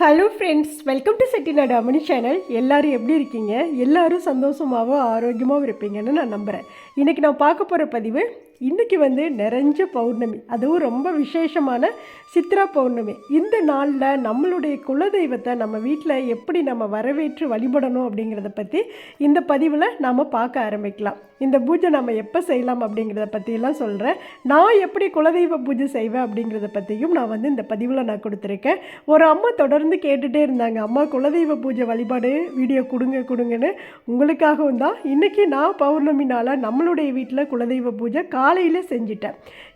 Hello friends welcome to Chettinad Amani channel எல்லாரும் எப்படி இருக்கீங்க? எல்லாரும் சந்தோஷமாகவும் ஆரோக்கியமாகவும் இருப்பீங்கன்னு நான் நம்புகிறேன் இன்றைக்கி நான் பார்க்க போகிற பதிவு இன்றைக்கி வந்து நிறைஞ்ச பௌர்ணமி. அதுவும் ரொம்ப விசேஷமான சித்ரா பௌர்ணமி. இந்த நாளில் நம்மளுடைய குலதெய்வத்தை நம்ம வீட்டில் எப்படி நம்ம வரவேற்று வழிபடணும் அப்படிங்கிறத பற்றி இந்த பதிவில் நாம் பார்க்க ஆரம்பிக்கலாம். இந்த பூஜை நம்ம எப்போ செய்யலாம் அப்படிங்கிறத பற்றியெல்லாம் சொல்கிறேன் நான் எப்படி குலதெய்வ பூஜை செய்வேன் அப்படிங்கிறத பற்றியும் நான் வந்து இந்த பதிவில் நான் கொடுத்துருக்கேன். ஒரு அம்மா தொடர்ந்து கேட்டுகிட்டே இருந்தாங்க. அம்மா குலதெய்வ பூஜை வழிபாடு வீடியோ கொடுங்க கொடுங்கன்னு. உங்களுக்காகவும் தான். இன்றைக்கி நான் பௌர்ணமி நாளாக நம்மளுடைய வீட்டில் குலதெய்வ பூஜை கா காலையில் செஞ்சிட்டேன்.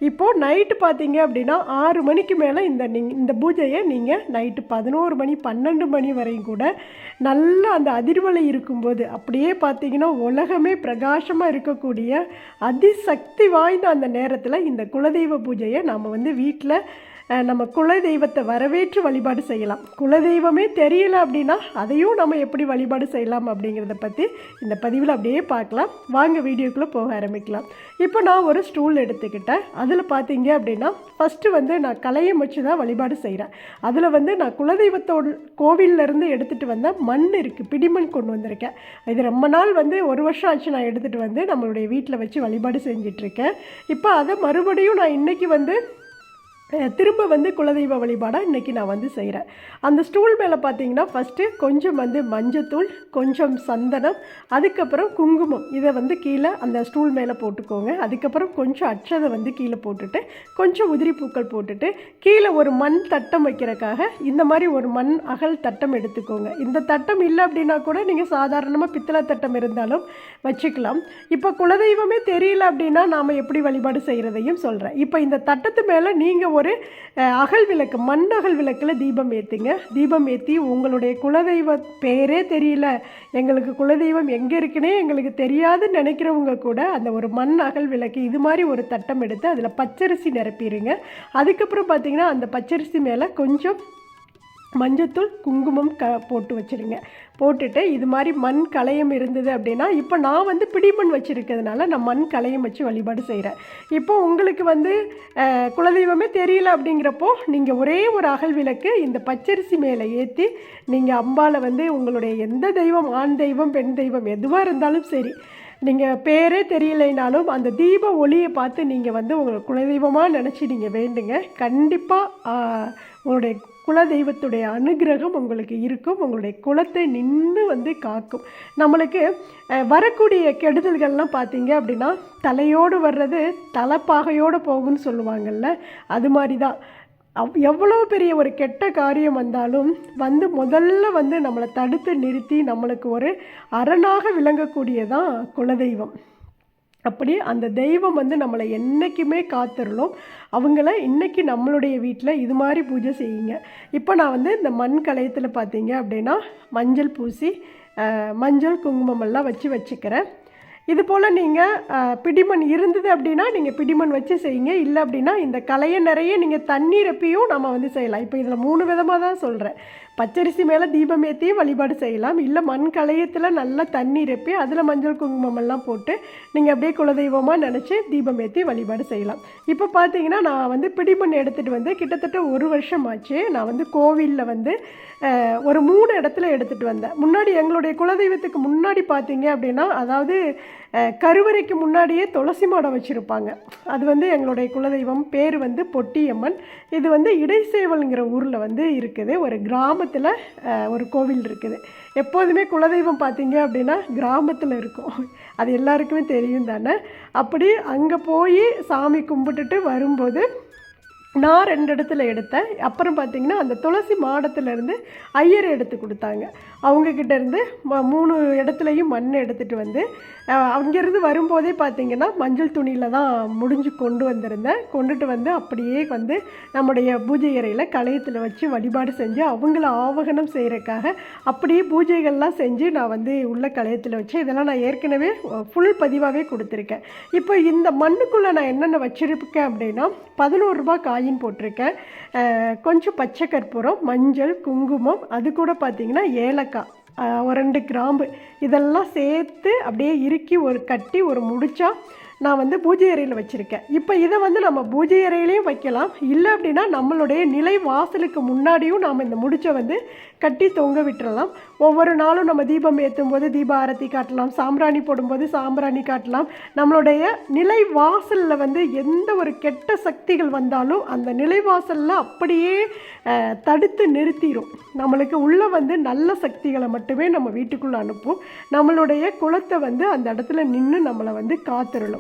இப்போது நைட்டு பார்த்தீங்க அப்படின்னா ஆறு மணிக்கு மேலே இந்த நீங் இந்த பூஜையை நீங்கள் நைட்டு பதினோரு மணி பன்னெண்டு மணி வரையும் கூட நல்லா அந்த அதிர்வலை இருக்கும்போது அப்படியே பார்த்தீங்கன்னா உலகமே பிரகாசமாக இருக்கக்கூடிய அதிசக்தி வாய்ந்த அந்த நேரத்தில் இந்த குலதெய்வ பூஜையை நாம் வந்து வீட்டில் நம்ம குலதெய்வத்தை வரவேற்று வழிபாடு செய்யலாம். குலதெய்வமே தெரியல அப்படின்னா அதையும் நம்ம எப்படி வழிபாடு செய்யலாம் அப்படிங்கிறத பற்றி இந்த பதிவில் அப்படியே பார்க்கலாம். வாங்க வீடியோக்குள்ளே போக ஆரம்பிக்கலாம். இப்போ நான் ஒரு ஸ்டூல் எடுத்துக்கிட்டேன். அதில் பார்த்தீங்க அப்படின்னா ஃபஸ்ட்டு வந்து நான் கலையை வச்சு தான் வழிபாடு செய்கிறேன் அதில் வந்து நான் குலதெய்வத்தோட கோவில்ல இருந்து எடுத்துகிட்டு வந்த மண் இருக்குது பிடிமண் கொண்டு வந்திருக்கேன். இது ரொம்ப நாள் வந்து ஒரு வருஷம் ஆச்சு நான் எடுத்துகிட்டு வந்து நம்மளுடைய வீட்டில் வச்சு வழிபாடு செஞ்சிட்ருக்கேன் இப்போ அதை மறுபடியும் நான் இன்றைக்கி வந்து திரும்ப வந்து குலதெய்வ வழிபாடாக இன்றைக்கி நான் வந்து செய்கிறேன் அந்த ஸ்டூல் மேலே பார்த்தீங்கன்னா ஃபஸ்ட்டு கொஞ்சம் வந்து மஞ்சத்தூள் கொஞ்சம் சந்தனம் அதுக்கப்புறம் குங்குமம். இதை வந்து கீழே அந்த ஸ்டூல் மேலே போட்டுக்கோங்க. அதுக்கப்புறம் கொஞ்சம் அச்சதை வந்து கீழே போட்டுட்டு கொஞ்சம் உதிரி பூக்கள் போட்டுட்டு கீழே ஒரு மண் தட்டம் வைக்கிறக்காக இந்த மாதிரி ஒரு மண் அகல் தட்டம் எடுத்துக்கோங்க. இந்த தட்டம் இல்லை அப்படின்னா கூட நீங்கள் சாதாரணமாக பித்தளை தட்டம் இருந்தாலும் வச்சுக்கலாம். இப்போ குலதெய்வமே தெரியல அப்படின்னா நாம் எப்படி வழிபாடு செய்கிறதையும் சொல்கிறேன் இப்போ இந்த தட்டத்து மேலே நீங்கள் ஒரு ஒரு அகல் விளக்கு மண் அகல் விளக்கில் தீபம் ஏற்றுங்க தீபம் ஏற்றி உங்களுடைய குலதெய்வ பேரே தெரியல. எங்களுக்கு குலதெய்வம் எங்கே இருக்குன்னே எங்களுக்கு தெரியாதுன்னு நினைக்கிறவங்க கூட அந்த ஒரு மண் அகல் விளக்கு இது மாதிரி ஒரு தட்டம் எடுத்து அதில் பச்சரிசி நிரப்பிடுங்க அதுக்கப்புறம் பார்த்தீங்கன்னா அந்த பச்சரிசி மேலே கொஞ்சம் மஞ்சத்தூள் குங்குமம் க போட்டு வச்சுருங்க. போட்டுட்டு இது மாதிரி மண் கலையம் இருந்தது அப்படின்னா இப்போ நான் வந்து பிடிமண் வச்சுருக்கிறதுனால நான் மண் கலையம் வச்சு வழிபாடு செய்கிறேன் இப்போ உங்களுக்கு வந்து குலதெய்வமே தெரியல அப்படிங்கிறப்போ நீங்கள் ஒரே ஒரு அகல் விளக்கு இந்த பச்சரிசி மேலே ஏற்றி நீங்கள் அம்பால வந்து உங்களுடைய எந்த தெய்வம் ஆண் தெய்வம் பெண் தெய்வம் எதுவாக இருந்தாலும் சரி நீங்கள் பேரே தெரியலைனாலும் அந்த தீப ஒளியை பார்த்து நீங்கள் வந்து உங்களை குலதெய்வமாக நினச்சி நீங்கள் வேண்டுங்க. கண்டிப்பாக உங்களுடைய குலதெய்வத்துடைய அனுகிரகம் உங்களுக்கு இருக்கும். உங்களுடைய குலத்தை நின்று வந்து காக்கும். நம்மளுக்கு வரக்கூடிய கெடுதல்கள்லாம் பார்த்தீங்க அப்படின்னா தலையோடு வர்றது தலைப்பாகையோடு போகும்னு சொல்லுவாங்கல்ல அது மாதிரி தான் அவ் எவ்வளோ பெரிய ஒரு கெட்ட காரியம் வந்தாலும் வந்து முதல்ல வந்து நம்மளை தடுத்து நிறுத்தி நம்மளுக்கு ஒரு அரணாக விளங்கக்கூடியதான் குலதெய்வம். அப்படி அந்த தெய்வம் வந்து நம்மளை என்றைக்குமே காத்துருளோம் அவங்கள இன்றைக்கி நம்மளுடைய வீட்டில் இது மாதிரி பூஜை செய்யுங்க. இப்போ நான் வந்து இந்த மண் கலையத்தில் பார்த்தீங்க அப்படின்னா மஞ்சள் பூசி மஞ்சள் குங்குமம் எல்லாம் வச்சு வச்சுக்கிறேன். இது போல் நீங்கள் பிடிமண் இருந்தது அப்படின்னா நீங்கள் பிடிமண் வச்சு செய்யுங்க. இல்லை அப்படின்னா இந்த கலையை நிறைய நீங்கள் தண்ணீரப்பியும் நம்ம வந்து செய்யலாம். இப்போ இதில் மூணு விதமாக தான் சொல்கிறேன் பச்சரிசி மேலே தீபம் ஏற்றி வழிபாடு செய்யலாம். இல்லை மண் கலையத்தில் நல்லா தண்ணி ரெப்பி அதில் மஞ்சள் குங்குமம் எல்லாம் போட்டு நீங்கள் அப்படியே குலதெய்வமாக நினச்சி தீபம் ஏற்றி வழிபாடு செய்யலாம். இப்போ பார்த்தீங்கன்னா நான் வந்து பிடிமண் எடுத்துகிட்டு வந்து கிட்டத்தட்ட ஒரு வருஷம் ஆச்சு நான் வந்து கோவிலில் வந்து ஒரு மூணு இடத்துல எடுத்துகிட்டு வந்தேன். முன்னாடி எங்களுடைய குலதெய்வத்துக்கு முன்னாடி பார்த்தீங்க அப்படின்னா அதாவது கருவறைக்கு முன்னாடியே துளசி மாடம் வச்சுருப்பாங்க. அது வந்து எங்களுடைய குலதெய்வம். பேர் வந்து பொட்டியம்மன். இது வந்து இடைசேவல்ங்கிற ஊரில் வந்து இருக்குது. ஒரு கிராம கிராமத்தில் ஒரு கோவில் இருக்குது. எப்போதுமே குலதெய்வம் பார்த்தீங்க அப்படின்னா கிராமத்தில் இருக்கும். அது எல்லாருக்குமே தெரியும் தானே? அப்படி அங்கே போய் சாமி கும்பிட்டுட்டு வரும்போது நான் ரெண்டு இடத்துல எடுத்தேன். அப்புறம் பார்த்தீங்கன்னா அந்த துளசி மாடத்துலேருந்து ஐயர் எடுத்து கொடுத்தாங்க. அவங்கக்கிட்ட இருந்து ம- மூணு இடத்துலையும் மண் எடுத்துகிட்டு வந்து அங்கேருந்து வரும்போதே பார்த்தீங்கன்னா மஞ்சள் துணியில் தான் முடிஞ்சு கொண்டு வந்திருந்தேன். கொண்டுட்டு வந்து அப்படியே வந்து நம்முடைய பூஜை அறையில் கலையத்தில் வச்சு வழிபாடு செஞ்சு அவங்கள ஆவகனம் செய்கிறக்காக அப்படியே பூஜைகள்லாம் செஞ்சு நான் வந்து உள்ள கலையத்தில் வச்சு இதெல்லாம் நான் ஏற்கனவே ஃபுல் பதிவாகவே கொடுத்துருக்கேன். இப்போ இந்த மண்ணுக்குள்ளே நான் என்னென்ன வச்சுருக்கேன் அப்படின்னா பதினோரு காய் காயின் போட்டிருக்கேன். கொஞ்சம் பச்சை கற்பூரம் மஞ்சள் குங்குமம் அது கூட பார்த்திங்கன்னா ஏலக்காய் ஒரு ரெண்டு கிராம்பு. இதெல்லாம் சேர்த்து அப்படியே இறுக்கி ஒரு கட்டி ஒரு முடிச்சா நான் வந்து பூஜை அறையில் வச்சுருக்கேன். இப்போ இதை வந்து நம்ம பூஜை அறையிலையும் வைக்கலாம். இல்லை அப்படின்னா நம்மளுடைய நிலை வாசலுக்கு முன்னாடியும் நாம் இந்த முடிச்சை வந்து கட்டி தொங்க விட்டுறலாம். ஒவ்வொரு நாளும் நம்ம தீபம் ஏற்றும் போது தீப ஆரத்தி காட்டலாம். சாம்பிராணி போடும்போது சாம்பிராணி காட்டலாம். நம்மளுடைய நிலை வாசலில் வந்து எந்த ஒரு கெட்ட சக்திகள் வந்தாலும் அந்த நிலை வாசலில் அப்படியே தடுத்து நிறுத்திடும் நம்மளுக்கு உள்ளே வந்து நல்ல சக்திகளை மட்டுமே நம்ம வீட்டுக்குள்ளே அனுப்பும். நம்மளுடைய குலத்தை வந்து அந்த இடத்துல நின்று நம்மளை வந்து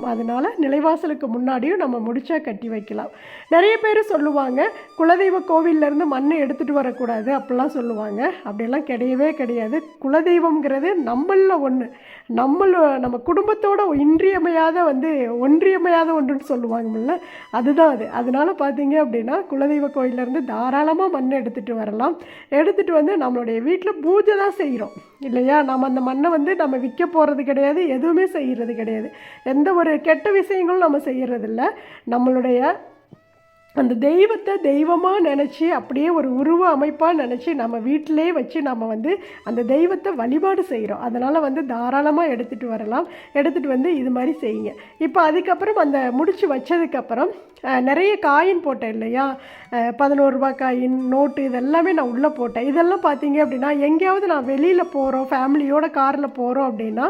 காத்திரலும் அதனால் நிலைவாசலுக்கு முன்னாடியும் நம்ம முடிச்சா கட்டி வைக்கலாம். நிறைய பேர் சொல்லுவாங்க குலதெய்வ கோவில்லேருந்து மண்ணை எடுத்துகிட்டு வரக்கூடாது அப்படிலாம் சொல்லுவாங்க. அப்படிலாம் கிடையவே கிடையாது. குலதெய்வம்ங்கிறது நம்மளில் ஒன்று நம்மள நம்ம குடும்பத்தோட இன்றியமையாத வந்து ஒன்றியமையாத ஒன்றுன்னு சொல்லுவாங்கல்ல அதுதான் அது. அதனால பார்த்தீங்க அப்படின்னா குலதெய்வ கோயிலேருந்து தாராளமாக மண்ணை எடுத்துகிட்டு வரலாம். எடுத்துகிட்டு வந்து நம்மளுடைய வீட்டில் பூஜை தான் செய்கிறோம் இல்லையா? நம்ம அந்த மண்ணை வந்து நம்ம விற்க போகிறது கிடையாது எதுவுமே செய்கிறது கிடையாது. எந்த ஒரு கெட்ட விஷயங்களும் நம்ம செய்கிறதில்ல நம்மளுடைய அந்த தெய்வத்தை தெய்வமாக நினச்சி அப்படியே ஒரு உருவ அமைப்பாக நினச்சி நம்ம வீட்டிலே வச்சு நம்ம வந்து அந்த தெய்வத்தை வழிபாடு செய்கிறோம் அதனால் வந்து தாராளமாக எடுத்துகிட்டு வரலாம். எடுத்துகிட்டு வந்து இது மாதிரி செய்யுங்க. இப்போ அதுக்கப்புறம் அந்த முடித்து வச்சதுக்கப்புறம் நிறைய காயின் போட்டேன் இல்லையா? பதினோருபா காயின் நோட்டு இதெல்லாமே நான் உள்ளே போட்டேன். இதெல்லாம் பார்த்தீங்க அப்படின்னா எங்கேயாவது நான் வெளியில் போகிறோம் ஃபேமிலியோட காரில் போகிறோம் அப்படின்னா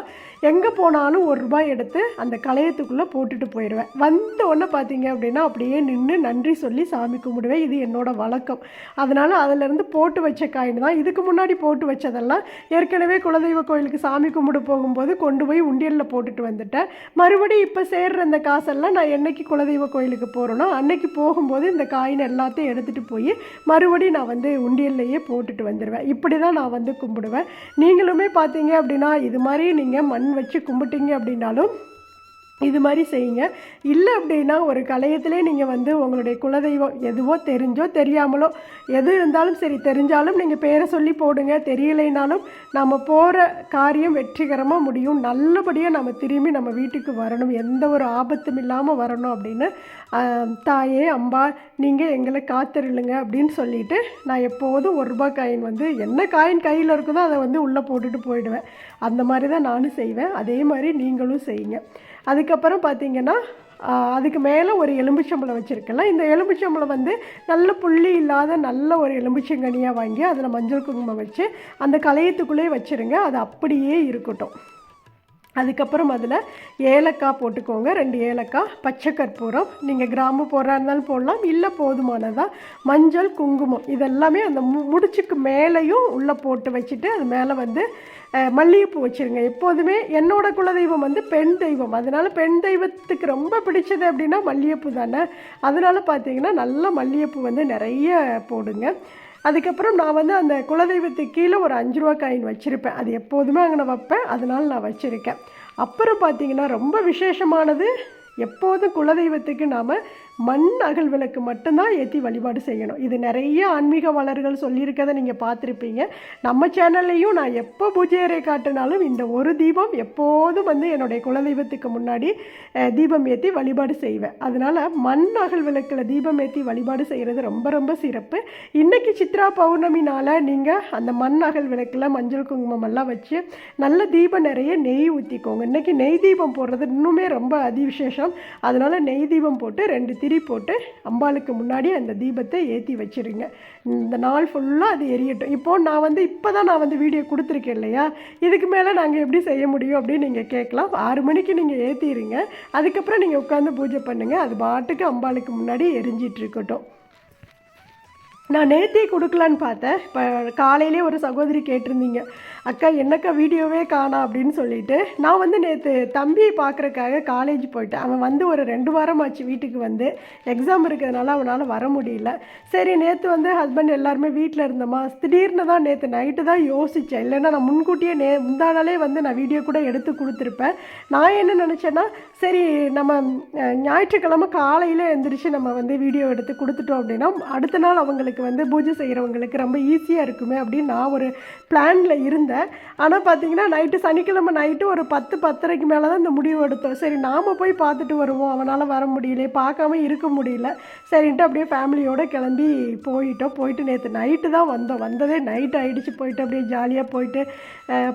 எங்கே போனாலும் ஒரு ரூபாய் எடுத்து அந்த கலையத்துக்குள்ளே போட்டுட்டு போயிடுவேன். வந்த உடனே பார்த்தீங்க அப்படின்னா அப்படியே நின்று நன்றி சொல்லி சாமி கும்பிடுவேன். இது என்னோடய வழக்கம். அதனால் அதிலேருந்து போட்டு வச்ச காயின் தான். இதுக்கு முன்னாடி போட்டு வச்சதெல்லாம் ஏற்கனவே குலதெய்வ கோயிலுக்கு சாமி கும்பிடு போகும்போது கொண்டு போய் உண்டியலில் போட்டுட்டு வந்துட்டேன். மறுபடியும் இப்போ சேர்ற அந்த காசெல்லாம் நான் என்னைக்கு குலதெய்வ கோயிலுக்கு போகிறேனோ அன்னைக்கு போகும்போது இந்த காயின் எல்லாத்தையும் எடுத்துகிட்டு போய் மறுபடியும் நான் வந்து உண்டியல்லையே போட்டுட்டு வந்துடுவேன் இப்படி தான் நான் வந்து கும்பிடுவேன். நீங்களுமே பார்த்தீங்க அப்படின்னா இது மாதிரி நீங்கள் மண் வச்சு கும்பிட்டீங்க அப்படின்னாலும் இது மாதிரி செய்யுங்க. இல்லை அப்படின்னா ஒரு கலையத்திலே நீங்கள் வந்து உங்களுடைய குலதெய்வம் எதுவோ தெரிஞ்சோ தெரியாமலோ எது இருந்தாலும் சரி தெரிஞ்சாலும் நீங்கள் பேரை சொல்லி போடுங்க. தெரியலைனாலும் நம்ம போகிற காரியம் வெற்றிகரமாக முடியும். நல்லபடியாக நம்ம திரும்பி நம்ம வீட்டுக்கு வரணும். எந்த ஒரு ஆபத்தும் இல்லாமல் வரணும் அப்படின்னு தாயே அம்பா நீங்கள் எங்களை காத்திருளுங்க அப்படின்னு சொல்லிட்டு நான் எப்போதும் ஒரு ரூபாய் காயின் வந்து என்ன காயின் கையில் இருக்குதோ அதை வந்து உள்ளே போட்டுட்டு போயிடுவேன். அந்த மாதிரி தான் நானும் செய்வேன். அதே மாதிரி நீங்களும் செய்யுங்க. அதுக்கப்புறம் பார்த்தீங்கன்னா அதுக்கு மேலே ஒரு எலும்புச்சம்பளம் வச்சுருக்கலாம். இந்த எலும்புச்சம்பளம் வந்து நல்ல புள்ளி இல்லாத நல்ல ஒரு எலும்புச்சங்கனியாக வாங்கி அதில் மஞ்சள் குங்குமம் வச்சு அந்த களையத்துக்குள்ளேயே வச்சுருங்க. அது அப்படியே இருக்கட்டும். அதுக்கப்புறம் அதில் ஏலக்காய் போட்டுக்கோங்க. ரெண்டு ஏலக்காய் பச்சை கற்பூரம். நீங்கள் கிராம்பு போடுறா இருந்தாலும் போடலாம். இல்லை போதுமானதாக மஞ்சள் குங்குமம் இதெல்லாமே அந்த மு முடிச்சுக்கு மேலேயும் உள்ளே போட்டு வச்சுட்டு அது மேலே வந்து மல்லிகைப்பூ வச்சுருங்க. எப்போதுமே என்னோட குலதெய்வம் வந்து பெண் தெய்வம். அதனால் பெண் தெய்வத்துக்கு ரொம்ப பிடிச்சது அப்படின்னா மல்லிகைப்பூ தானே. அதனால் பார்த்தீங்கன்னா நல்ல மல்லிகைப்பூ வந்து நிறைய போடுங்க. அதுக்கப்புறம் நான் வந்து அந்த குலதெய்வத்துக்கு கீழே ஒரு அஞ்சு ரூபா காயின் வச்சுருப்பேன். அது எப்போதுமே அங்கே வைப்பேன். அதனால் நான் வச்சுருக்கேன். அப்புறம் பார்த்திங்கன்னா ரொம்ப விசேஷமானது எப்போதும் குலதெய்வத்துக்கு நாம் மண் அகல் விளக்கு மட்டும்தான் ஏற்றி வழிபாடு செய்யணும். இது நிறைய ஆன்மீக வளர்கள் சொல்லியிருக்கதை நீங்கள் பார்த்துருப்பீங்க. நம்ம சேனல்லையும் நான் எப்போ பூஜையறை காட்டினாலும் இந்த ஒரு தீபம் எப்போதும் வந்து என்னுடைய குலதெய்வத்துக்கு முன்னாடி தீபம் ஏற்றி வழிபாடு செய்வேன். அதனால் மண் அகல் விளக்கில் தீபம் ஏற்றி வழிபாடு செய்கிறது ரொம்ப ரொம்ப சிறப்பு. இன்றைக்கி சித்ரா பௌர்ணமினால் நீங்கள் அந்த மண் அகல் விளக்கில் மஞ்சள் குங்குமம் எல்லாம் வச்சு நல்ல தீபம் நிறைய நெய் ஊற்றிக்கோங்க இன்றைக்கி நெய் தீபம் போடுறது இன்னுமே ரொம்ப அதிவிசேஷம். அதனால் நெய் தீபம் போட்டு ரெண்டு திரி போட்டு அம்பாளுக்கு முன்னாடி அந்த தீபத்தை ஏற்றி வச்சிருங்க. இந்த நாள் ஃபுல்லாக அது எரியட்டும். இப்போது நான் வந்து இப்போ தான் நான் வந்து வீடியோ கொடுத்துருக்கேன் இல்லையா? இதுக்கு மேலே நாங்கள் எப்படி செய்ய முடியும் அப்படின்னு நீங்கள் கேட்கலாம். ஆறு மணிக்கு நீங்கள் ஏற்றிடுங்க அதுக்கப்புறம் நீங்கள் உட்காந்து பூஜை பண்ணுங்கள் அது பாட்டுக்கு அம்பாளுக்கு முன்னாடி எரிஞ்சிட்டு இருக்கட்டும். நான் நேற்றே கொடுக்கலான்னு பார்த்தேன். இப்போ காலையிலே ஒரு சகோதரி கேட்டிருந்தீங்க. அக்கா என்னக்கா வீடியோவே காணா? அப்படின்னு சொல்லிட்டு நான் வந்து நேற்று தம்பியை பார்க்குறக்காக காலேஜ் போயிட்டேன். அவன் வந்து ஒரு ரெண்டு வாரம் ஆச்சு வீட்டுக்கு வந்து. எக்ஸாம் இருக்கிறதுனால அவனால் வர முடியல. சரி நேற்று வந்து ஹஸ்பண்ட் எல்லாருமே வீட்டில் இருந்தோமா? திடீர்னு தான் நேற்று நைட்டு தான் யோசித்தேன் இல்லைன்னா நான் முன்கூட்டியே நே முந்தானாலே வந்து நான் வீடியோ கூட எடுத்து கொடுத்துருப்பேன். நான் என்ன நினச்சேன்னா சரி நம்ம ஞாயிற்றுக்கிழமை காலையில் எழுந்திரிச்சு நம்ம வந்து வீடியோ எடுத்து கொடுத்துட்டோம் அப்படின்னா அடுத்த நாள் அவங்களுக்கு வந்து பூஜை செய்கிறவங்களுக்கு ரொம்ப ஈஸியாக இருக்குமே அப்படின்னு நான் ஒரு பிளானில் இருந்தேன். ஆனால் பார்த்தீங்கன்னா நைட்டு சனிக்கிழமை நைட்டு ஒரு பத்து பத்தரைக்கு மேலே தான் இந்த முடிவு எடுத்தோம். சரி நாம் போய் பார்த்துட்டு வருவோம். அவனால் வர முடியல பார்க்காம இருக்க முடியல. சரின்ட்டு அப்படியே ஃபேமிலியோடு கிளம்பி போயிட்டோம். போயிட்டு நேற்று நைட்டு தான் வந்தோம். வந்ததே நைட் ஆகிடுச்சு போயிட்டு அப்படியே ஜாலியாக போயிட்டு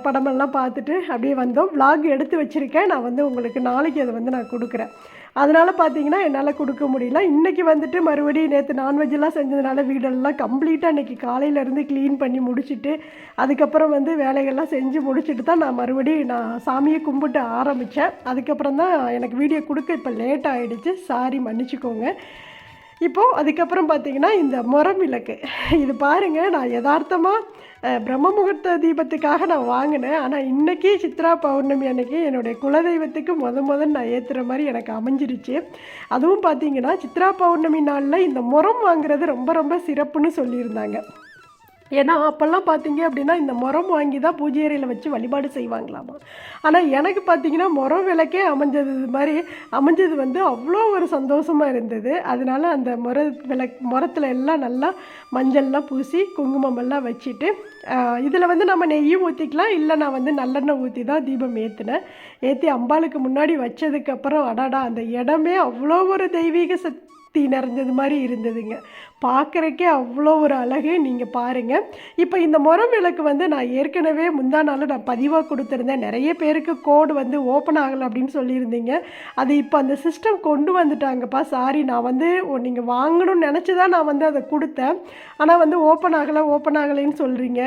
படமெல்லாம் பார்த்துட்டு அப்படியே வந்தோம். விலாக் எடுத்து வச்சுருக்கேன். நான் வந்து உங்களுக்கு நாளைக்கு அதை வந்து நான் கொடுக்குறேன். அதனால் பார்த்தீங்கன்னா என்னால் கொடுக்க முடியல. இன்றைக்கி வந்துட்டு மறுபடியும் நேற்று நான்வெஜ்லாம் செஞ்சதுனால வீடெல்லாம் கம்ப்ளீட்டாக இன்றைக்கி காலையிலேருந்து க்ளீன் பண்ணி முடிச்சுட்டு அதுக்கப்புறம் வந்து வேலைகள்லாம் செஞ்சு முடிச்சுட்டு தான் நான் மறுபடியும் நான் சாமியை கும்பிட்டு ஆரம்பித்தேன் அதுக்கப்புறம் தான் எனக்கு வீடியோ கொடுக்க இப்போ லேட் ஆகிடுச்சு சாரி மன்னிச்சுக்கோங்க. இப்போது அதுக்கப்புறம் பார்த்தீங்கன்னா இந்த முரம் விளக்கு இது பாருங்கள் நான் யதார்த்தமாக பிரம்ம முகூர்த்த தீபத்துக்காக நான் வாங்கினேன். ஆனால் இன்றைக்கி சித்ரா பௌர்ணமி அன்னைக்கு என்னுடைய குலதெய்வத்துக்கு முத முதல் நான் ஏற்றுற மாதிரி எனக்கு அமைஞ்சிருச்சு. அதுவும் பார்த்தீங்கன்னா சித்ரா பௌர்ணமி நாளில் இந்த முறம் வாங்குறது ரொம்ப ரொம்ப சிறப்புன்னு சொல்லியிருந்தாங்க. ஏன்னா அப்போல்லாம் பார்த்தீங்க அப்படின்னா இந்த முறம் வாங்கி தான் பூஜை அறையில் வச்சு வழிபாடு செய்வாங்களாமா? ஆனால் எனக்கு பார்த்தீங்கன்னா முறம் விளக்கே அமைஞ்சது இது மாதிரி அமைஞ்சது வந்து அவ்வளோ ஒரு சந்தோஷமாக இருந்தது. அதனால அந்த முற விளக் முறத்தில் எல்லாம் நல்லா மஞ்சள்லாம் பூசி குங்குமம் எல்லாம் வச்சுட்டு இதில் வந்து நம்ம நெய்யும் ஊற்றிக்கலாம் இல்லை நான் வந்து நல்லெண்ணெய் ஊற்றி தான் தீபம் ஏற்றினேன் ஏற்றி அம்பாளுக்கு முன்னாடி வச்சதுக்கப்புறம் அடாடா அந்த இடமே அவ்வளோ ஒரு தெய்வீக தீ நிறைஞ்சது மாதிரி இருந்ததுங்க. பார்க்குறக்கே அவ்வளோ ஒரு அழகு நீங்கள் பாருங்கள் இப்போ இந்த முறம் விளக்கு வந்து நான் ஏற்கனவே முந்தா நாள் நான் பதிவாக கொடுத்துருந்தேன். நிறைய பேருக்கு கோடு வந்து ஓப்பன் ஆகலை அப்படின்னு சொல்லியிருந்தீங்க. அது இப்போ அந்த சிஸ்டம் கொண்டு வந்துட்டாங்கப்பா. சாரி நான் வந்து நீங்கள் வாங்கணும்னு நினச்சி தான் நான் வந்து அதை கொடுத்தேன். ஆனால் வந்து ஓப்பன் ஆகலை ஓப்பன் ஆகலைன்னு சொல்கிறீங்க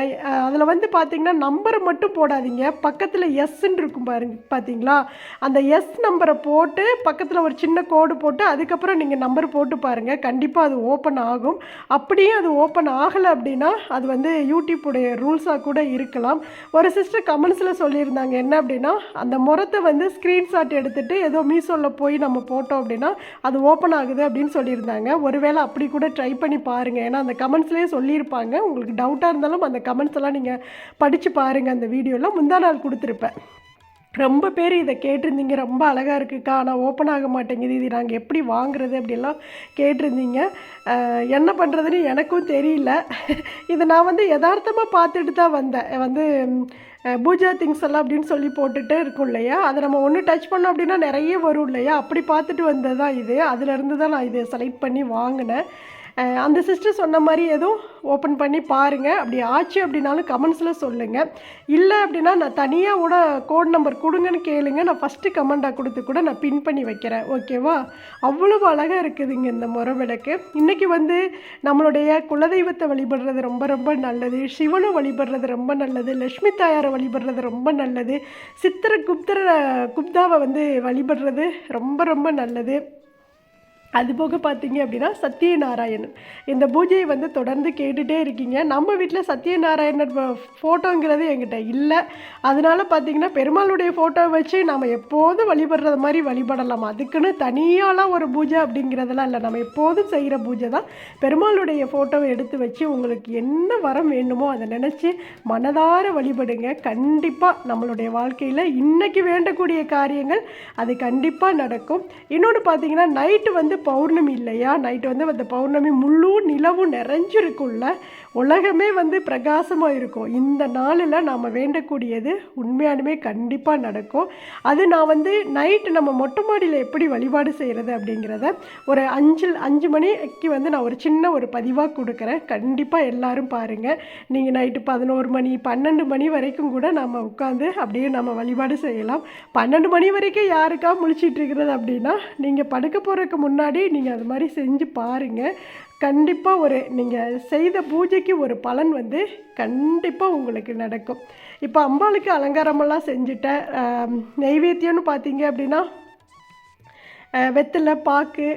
அதில் வந்து பார்த்தீங்கன்னா நம்பரை மட்டும் போடாதீங்க. பக்கத்தில் எஸ்ன்னு இருக்கும் பாருங்க பார்த்தீங்களா அந்த எஸ் நம்பரை போட்டு பக்கத்தில் ஒரு சின்ன கோடு போட்டு அதுக்கப்புறம் நீங்கள் நம்பர் போட்டு பாருங்கள் கண்டிப்பாக அது ஓப்பன் ஆகும். அப்படியே அது ஓப்பன் ஆகலை அப்படின்னா அது வந்து யூடியூப்புடைய ரூல்ஸாக கூட இருக்கலாம். ஒரு சிஸ்டர் கமெண்ட்ஸில் சொல்லியிருந்தாங்க என்ன அப்படின்னா அந்த முறத்தை வந்து ஸ்க்ரீன்ஷாட் எடுத்துகிட்டு ஏதோ மீஷோவில் போய் நம்ம போட்டோம் அப்படின்னா அது ஓப்பன் ஆகுது அப்படின்னு சொல்லியிருந்தாங்க. ஒருவேளை அப்படி கூட ட்ரை பண்ணி பாருங்கள் ஏன்னா அந்த கமெண்ட்ஸ்லேயே சொல்லியிருப்பாங்க. உங்களுக்கு டவுட்டாக இருந்தாலும் அந்த கமெண்ட்ஸ் எல்லாம் நீங்கள் படித்து பாருங்கள் அந்த வீடியோவில் முந்தா நாள் கொடுத்துருப்பேன். ரொம்ப பேர் இதை கேட்டிருந்தீங்க. ரொம்ப அழகாக இருக்குக்கா. ஆனால் ஓப்பன் ஆக மாட்டேங்குது. இது நாங்கள் எப்படி வாங்குறது அப்படிலாம் கேட்டிருந்தீங்க. என்ன பண்ணுறதுன்னு எனக்கும் தெரியல. இதை நான் வந்து யதார்த்தமாக பார்த்துட்டு தான் வந்தேன். வந்து பூஜா திங்ஸ் எல்லாம் அப்படின்னு சொல்லி போட்டுகிட்டே இருக்கும் இல்லையா? அதை நம்ம ஒன்று டச் பண்ணோம் அப்படின்னா நிறைய வரும் இல்லையா? அப்படி பார்த்துட்டு வந்தது தான் இது அதிலேருந்து தான் நான் இதை செலக்ட் பண்ணி வாங்கினேன். அந்த சிஸ்டர் சொன்ன மாதிரி எதுவும் ஓப்பன் பண்ணி பாருங்கள் அப்படி ஆச்சு அப்படின்னாலும் கமெண்ட்ஸில் சொல்லுங்கள் இல்லை அப்படின்னா நான் தனியாக கூட கோட் நம்பர் கொடுங்கன்னு கேளுங்க. நான் ஃபஸ்ட்டு கமெண்டாக கொடுத்து கூட நான் பின் பண்ணி வைக்கிறேன். ஓகேவா அவ்வளவு அழகாக இருக்குதுங்க இந்த முறை விளக்கு. இன்றைக்கி வந்து நம்மளுடைய குலதெய்வத்தை வழிபடுறது ரொம்ப ரொம்ப நல்லது. சிவனை வழிபடுறது ரொம்ப நல்லது. லக்ஷ்மி தாயாரை வழிபடுறது ரொம்ப நல்லது. சித்திர குப்தர குப்தாவை வந்து வழிபடுறது ரொம்ப ரொம்ப நல்லது. அது போக பார்த்தீங்க அப்படின்னா சத்யநாராயணன். இந்த பூஜையை வந்து தொடர்ந்து கேட்டுகிட்டே இருக்கீங்க. நம்ம வீட்டில் சத்யநாராயணர் ஃபோட்டோங்கிறது என்கிட்ட இல்லை. அதனால பார்த்தீங்கன்னா பெருமாளுடைய ஃபோட்டோ வச்சு நம்ம எப்போதும் வழிபடுறது மாதிரி வழிபடலாம். அதுக்குன்னு தனியாலாம் ஒரு பூஜை அப்படிங்கிறதெல்லாம் இல்லை. நம்ம எப்போதும் செய்கிற பூஜை தான். பெருமாளுடைய ஃபோட்டோவை எடுத்து வச்சு உங்களுக்கு என்ன வரம் வேண்டுமோ அதை நினச்சி மனதார வழிபடுங்க. கண்டிப்பாக நம்மளுடைய வாழ்க்கையில் இன்றைக்கி வேண்டக்கூடிய காரியங்கள் அது கண்டிப்பாக நடக்கும். இன்னொன்று பார்த்தீங்கன்னா நைட்டு வந்து பௌர்ணமி இல்லையா? நைட்டு வந்து அந்த பௌர்ணமி முழு நிலவும் நிறைஞ்சிருக்கும்ல. உலகமே வந்து பிரகாசமாக இருக்கும். இந்த நாளில் நாம் வேண்டக்கூடியது உண்மையாலுமே கண்டிப்பாக நடக்கும். அது நான் வந்து நைட்டு நம்ம மொட்டை மாடியில் எப்படி வழிபாடு செய்கிறது அப்படிங்கிறத ஒரு அஞ்சு அஞ்சு மணிக்கு வந்து நான் ஒரு சின்ன ஒரு பதிவாக கொடுக்குறேன். கண்டிப்பாக எல்லாரும் பாருங்கள் நீங்கள் நைட்டு பதினோரு மணி பன்னெண்டு மணி வரைக்கும் கூட நம்ம உட்காந்து அப்படியே நம்ம வழிபாடு செய்யலாம். பன்னெண்டு மணி வரைக்கும் யாருக்கா முழிச்சிட்டு இருக்கிறது அப்படின்னா நீங்கள் படுக்க போகிறதுக்கு முன்னாடி நீங்கள் அது மாதிரி செஞ்சு பாருங்கள் கண்டிப்பாக ஒரு நீங்கள் செய்த பூஜைக்கு ஒரு பலன் வந்து கண்டிப்பாக உங்களுக்கு நடக்கும். இப்போ அம்பாளுக்கு அலங்காரமெல்லாம் செஞ்சுட்டேன் நெய்வேத்தியம்னு பார்த்தீங்க அப்படின்னா வெத்தலை பாக்கு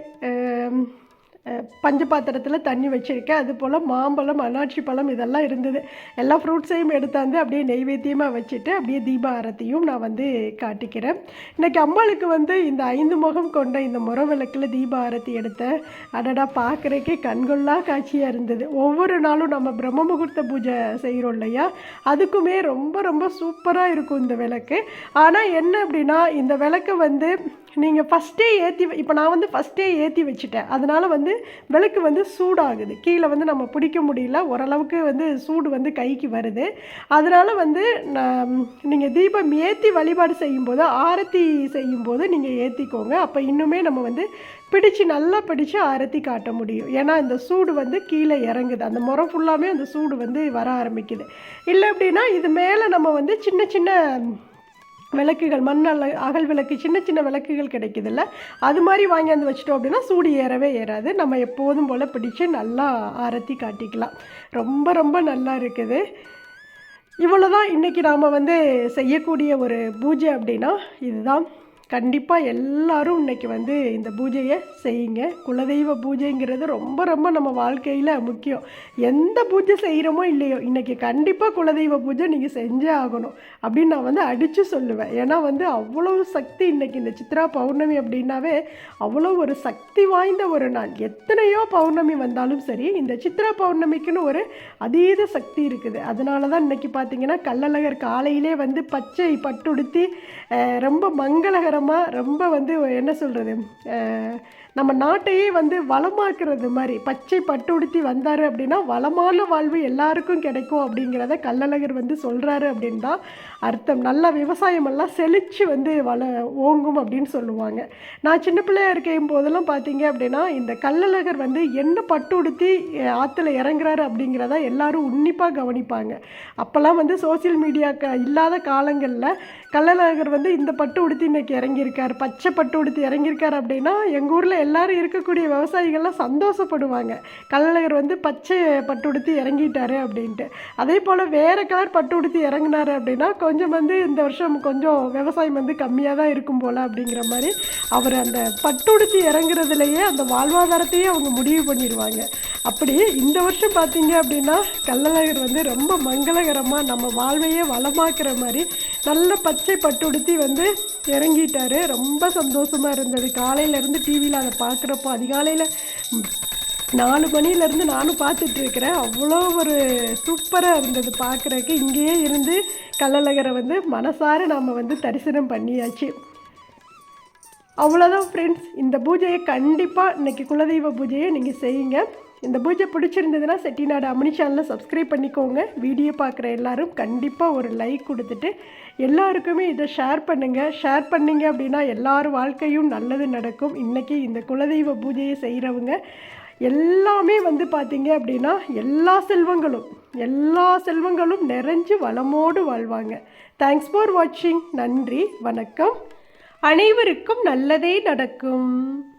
பஞ்ச பாத்திரத்தில் தண்ணி வச்சுருக்கேன். அது போல் மாம்பழம் அனாட்சி பழம் இதெல்லாம் இருந்தது. எல்லா ஃப்ரூட்ஸையும் எடுத்தாந்து அப்படியே நெய்வேத்தியமாக வச்சுட்டு அப்படியே தீப ஆரத்தியும் நான் வந்து காட்டிக்கிறேன். இன்றைக்கி அம்பாளுக்கு வந்து இந்த ஐந்து முகம் கொண்ட இந்த முறவிளக்கில் தீப ஆரத்தி எடுத்தேன் அடடா பார்க்குறக்கே கண்கொள்ளா காட்சியாக இருந்தது. ஒவ்வொரு நாளும் நம்ம பிரம்ம முகூர்த்த பூஜை செய்கிறோம் இல்லையா? அதுக்குமே ரொம்ப ரொம்ப சூப்பராக இருக்கும் இந்த விளக்கு. ஆனால் என்ன அப்படின்னா இந்த விளக்கு வந்து நீங்கள் ஃபஸ்ட்டே ஏற்றி இப்போ நான் வந்து ஃபஸ்ட்டே ஏற்றி வச்சுட்டேன். அதனால் வந்து விளக்கு வந்து சூடாகுது. கீழே வந்து நம்ம பிடிக்க முடியல. ஓரளவுக்கு வந்து சூடு வந்து கைக்கு வருது. அதனால் வந்து நான் நீங்கள் தீபம் ஏற்றி வழிபாடு செய்யும்போது ஆரத்தி செய்யும்போது நீங்கள் ஏற்றிக்கோங்க அப்போ இன்னுமே நம்ம வந்து பிடிச்சு நல்லா பிடிச்சு ஆரத்தி காட்ட முடியும். ஏன்னா இந்த சூடு வந்து கீழே இறங்குது. அந்த முறம் ஃபுல்லாமே அந்த சூடு வந்து வர ஆரம்பிக்குது. இல்லை அப்படின்னா இது மேலே நம்ம வந்து சின்ன சின்ன விளக்குகள் மண் அகல் விளக்கு சின்ன சின்ன விளக்குகள் கிடைக்குதுல்ல? அது மாதிரி வாங்கியாந்து வச்சிட்டோம் அப்படின்னா சூடு ஏறவே ஏறாது. நம்ம எப்போதும் போல் பிடிச்சு நல்லா ஆரத்தி காட்டிக்கலாம். ரொம்ப ரொம்ப நல்லா இருக்குது. இவ்வளோ தான் இன்றைக்கி நாம் வந்து செய்யக்கூடிய ஒரு பூஜை அப்படின்னா இதுதான். கண்டிப்பாக எல்லாரும் இன்னைக்கு வந்து இந்த பூஜையை செய்யுங்க. குலதெய்வ பூஜைங்கிறது ரொம்ப ரொம்ப நம்ம வாழ்க்கையில் முக்கியம். எந்த பூஜை செய்கிறோமோ இல்லையோ இன்றைக்கி கண்டிப்பாக குலதெய்வ பூஜை நீங்கள் செஞ்சே ஆகணும் அப்படின்னு நான் வந்து அடித்து சொல்லுவேன். ஏன்னா வந்து அவ்வளோ சக்தி இன்றைக்கி இந்த சித்ரா பௌர்ணமி அப்படின்னாவே அவ்வளோ ஒரு சக்தி வாய்ந்த ஒரு நாள். எத்தனையோ பௌர்ணமி வந்தாலும் சரி இந்த சித்ரா பௌர்ணமிக்குன்னு ஒரு அதீத சக்தி இருக்குது. அதனால தான் இன்றைக்கி பார்த்தீங்கன்னா கள்ளழகர் காலையிலே வந்து பச்சை பட்டுடுத்தி ரொம்ப மங்களகர மங்களகரமாக ரொம்ப வந்து என்ன சொல்கிறது நம்ம நாட்டையே வந்து வளமாக்குறது மாதிரி பச்சை பட்டு உடுத்தி வந்தார் அப்படின்னா வளமான வாழ்வு எல்லாருக்கும் கிடைக்கும் அப்படிங்கிறத கள்ளழகர் வந்து சொல்கிறாரு அப்படின்னு தான் அர்த்தம். நல்லா விவசாயமெல்லாம் செழித்து வந்து வள ஓங்கும் அப்படின்னு சொல்லுவாங்க. நான் சின்ன பிள்ளையா இருக்கும் போதெல்லாம் பார்த்தீங்க அப்படின்னா இந்த கள்ளழகர் வந்து என்ன பட்டு உடுத்தி ஆற்றுல இறங்குறாரு அப்படிங்கிறத எல்லாரும் உன்னிப்பாக கவனிப்பாங்க. அப்போல்லாம் வந்து சோஷியல் மீடியா க இல்லாத காலங்களில் கள்ளழகர் வந்து இந்த பட்டு உடுத்தி இன்றைக்கி இறங்கியிருக்கார். பச்சை பட்டு உடுத்தி இறங்கியிருக்கார் அப்படின்னா எங்கள் ஊரில் எல்லாரும் இருக்கக்கூடிய விவசாயிகள்லாம் சந்தோஷப்படுவாங்க. கள்ளழகர் வந்து பச்சை பட்டு உடுத்தி இறங்கிட்டாரு அப்படின்ட்டு. அதே போல் வேறு கலர் பட்டு உடுத்தி இறங்குனாரு அப்படின்னா கொஞ்சம் கொஞ்சம் வந்து இந்த வருஷம் கொஞ்சம் விவசாயம் வந்து கம்மியாக தான் இருக்கும் போல் அப்படிங்கிற மாதிரி அவர் அந்த பட்டு இறங்குறதுலையே அந்த வாழ்வாதாரத்தையே அவங்க முடிவு பண்ணிடுவாங்க. அப்படி இந்த வருஷம் பார்த்தீங்க அப்படின்னா கள்ளழகர் வந்து ரொம்ப மங்களகரமாக நம்ம வாழ்வையே வளமாக்குற மாதிரி நல்ல பச்சை பட்டுடுத்தி வந்து இறங்கிட்டாரு. ரொம்ப சந்தோஷமாக இருந்தது. காலையிலேருந்து டிவியில் அதை பார்க்குறப்போ அதிகாலையில் நாலு மணிலேருந்து நானும் பார்த்துட்டு இருக்கிறேன். அவ்வளோ ஒரு சூப்பராக இருந்தது பார்க்குறக்கு இங்கேயே இருந்து கள்ளழகரை வந்து மனசார நாம் வந்து தரிசனம் பண்ணியாச்சு. அவ்வளோதான் ஃப்ரெண்ட்ஸ் இந்த பூஜையை கண்டிப்பாக இன்னைக்கு குலதெய்வ பூஜையை நீங்கள் செய்யுங்க. இந்த பூஜை பிடிச்சிருந்ததுன்னா செட்டிநாடு அம்மனி சேனலில் சப்ஸ்கிரைப் பண்ணிக்கோங்க. வீடியோ பார்க்குற எல்லாரும் கண்டிப்பாக ஒரு லைக் கொடுத்துட்டு எல்லாருக்குமே இதை ஷேர் பண்ணுங்கள் ஷேர் பண்ணிங்க அப்படின்னா எல்லார் வாழ்க்கையும் நல்லது நடக்கும். இன்றைக்கி இந்த குலதெய்வ பூஜையை செய்கிறவங்க எல்லாமே வந்து பார்த்தீங்க அப்படின்னா எல்லா செல்வங்களும் எல்லா செல்வங்களும் நிறைஞ்சு வளமோடு வாழ்வாங்க. தேங்க்ஸ் ஃபார் வாட்சிங் நன்றி வணக்கம். அனைவருக்கும் நல்லதே நடக்கும்.